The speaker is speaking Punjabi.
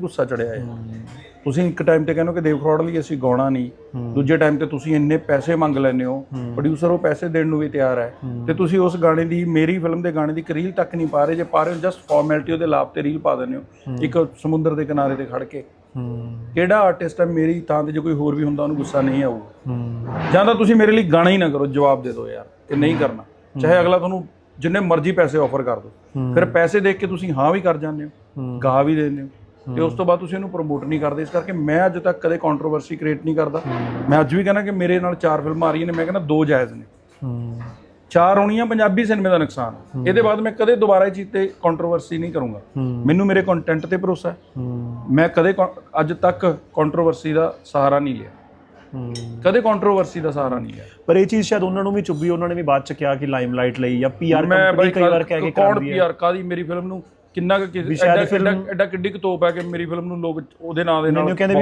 ਗੁੱਸਾ ਚੜਿਆ ਹੈ ਤੁਸੀਂ ਇੱਕ ਟਾਈਮ ਤੇ ਕਹਿੰਦੇ ਹੋ ਕਿ ਦੇਵ ਫਰੋਡ ਲਈ ਅਸੀਂ ਗਾਉਣਾ ਨਹੀਂ। ਦੂਜੇ ਟਾਈਮ ਤੇ ਤੁਸੀਂ ਇੰਨੇ ਪੈਸੇ ਮੰਗ ਲੈਂਦੇ ਹੋ। ਪ੍ਰੋਡਿਊਸਰ ਉਹ ਪੈਸੇ ਦੇਣ ਨੂੰ ਵੀ ਤਿਆਰ ਹੈ। ਤੇ ਤੁਸੀਂ ਉਸ ਗਾਣੇ ਦੀ ਮੇਰੀ ਫਿਲਮ ਦੇ ਗਾਣੇ ਦੀ ਇੱਕ ਰੀਲ ਤੱਕ ਨਹੀਂ ਪਾ ਰਹੇ। ਜੇ ਪਾ ਰਹੇ ਹੋ ਜਸਟ ਫਾਰਮੈਲਿਟੀ ਉਹਦੇ ਲਾਭ ਤੇ ਰੀਲ ਪਾ ਦਿੰਦੇ ਹੋ। ਇੱਕ ਸਮੁੰਦਰ ਦੇ ਕਿਨਾਰੇ ਤੇ ਖੜ ਕੇ। ਕਿਹੜਾ ਆਰਟਿਸਟ ਹੈ ਮੇਰੀ ਥਾਂ ਤੇ ਜੇ ਕੋਈ ਹੋਰ ਵੀ ਹੁੰਦਾ ਉਹਨੂੰ ਗੁੱਸਾ ਨਹੀਂ ਆਊਗਾ। ਜਾਂ ਤਾਂ ਤੁਸੀਂ ਮੇਰੇ ਲਈ ਗਾਣਾ ਹੀ ਨਾ ਕਰੋ ਜਵਾਬ ਦੇ ਦਿਓ ਯਾਰ ਕਿ ਨਹੀਂ ਕਰਨਾ। ਚਾਹੇ ਅਗਲਾ ਤੁਹਾਨੂੰ ਜਿੰਨੇ ਮਰਜ਼ੀ ਪੈਸੇ ਆਫਰ ਕਰ ਦਿਓ ਫਿਰ ਪੈਸੇ ਦੇਖ ਕੇ ਤੁਸੀਂ ਹਾਂ ਵੀ ਕਰ ਜਾਂਦੇ ਹੋ। ਗਾ ਵੀ ਦੇ ਦਿੰਦੇ ਹੋ। ਤੇ ਉਸ ਤੋਂ ਬਾਅਦ ਤੁਸੀਂ ਇਹਨੂੰ ਪ੍ਰਮੋਟ ਨਹੀਂ ਕਰਦੇ ਇਸ ਕਰਕੇ ਮੈਂ ਅੱਜ ਤੱਕ ਕਦੇ ਕੰਟਰੋਵਰਸੀ ਕ੍ਰੀਏਟ ਨਹੀਂ ਕਰਦਾ। ਮੈਂ ਅੱਜ ਵੀ ਕਹਿੰਦਾ ਕਿ ਮੇਰੇ ਨਾਲ ਚਾਰ ਫਿਲਮਾਂ ਆ ਰਹੀਆਂ ਨੇ ਮੈਂ ਕਹਿੰਦਾ ਦੋ ਜਾਇਜ਼ ਨੇ। ਚਾਰ ਆਉਣੀਆਂ ਪੰਜਾਬੀ ਸਿਨੇਮੇ ਦਾ ਨੁਕਸਾਨ। ਇਹਦੇ ਬਾਅਦ ਮੈਂ ਕਦੇ ਦੁਬਾਰਾ ਇਹ ਚੀਜ਼ ਤੇ ਕੰਟਰੋਵਰਸੀ ਨਹੀਂ ਕਰੂੰਗਾ। ਮੈਨੂੰ ਮੇਰੇ ਕੰਟੈਂਟ ਤੇ ਭਰੋਸਾ ਹੈ। ਮੈਂ ਕਦੇ ਅੱਜ ਤੱਕ ਕੰਟਰੋਵਰਸੀ ਦਾ ਸਹਾਰਾ ਨਹੀਂ ਲਿਆ। ਕਦੇ ਕੰਟਰੋਵਰਸੀ ਦਾ ਸਹਾਰਾ ਨਹੀਂ ਲਿਆ। ਪਰ ਇਹ ਚੀਜ਼ ਸ਼ਾਇਦ ਉਹਨਾਂ ਨੂੰ ਵੀ ਚੁੱਭੀ ਉਹਨਾਂ ਨੇ ਵੀ ਬਾਅਦ ਚ ਕਿਹਾ ਕਿ ਲਾਈਮਲਾਈਟ ਲਈ ਜਾਂ ਪੀਆਰ ਕੰਪਨੀ ਕਈ ਵਾਰ ਕਹਿ ਕੇ ਕਰਦੀ ਹੈ। ਪੀਆਰ ਕਾਦੀ ਮੇਰੀ ਫਿਲਮ ਨੂੰ ਕਿੰਨਾ ਕੁ ਸ਼ਾਇਦ ਐਡਾ film- ਐਡਾ- ਐਡਾ ਕਿੱਡੀ ਕੁ ਤੋਪ ਹੈ ਕਿ ਮੇਰੀ ਫਿਲਮ ਨੂੰ ਲੋਕ ਉਹਦੇ ਨਾਂ ਦੇ ਨਾਲ ਮੈਨੂੰ ਕਹਿੰਦੇ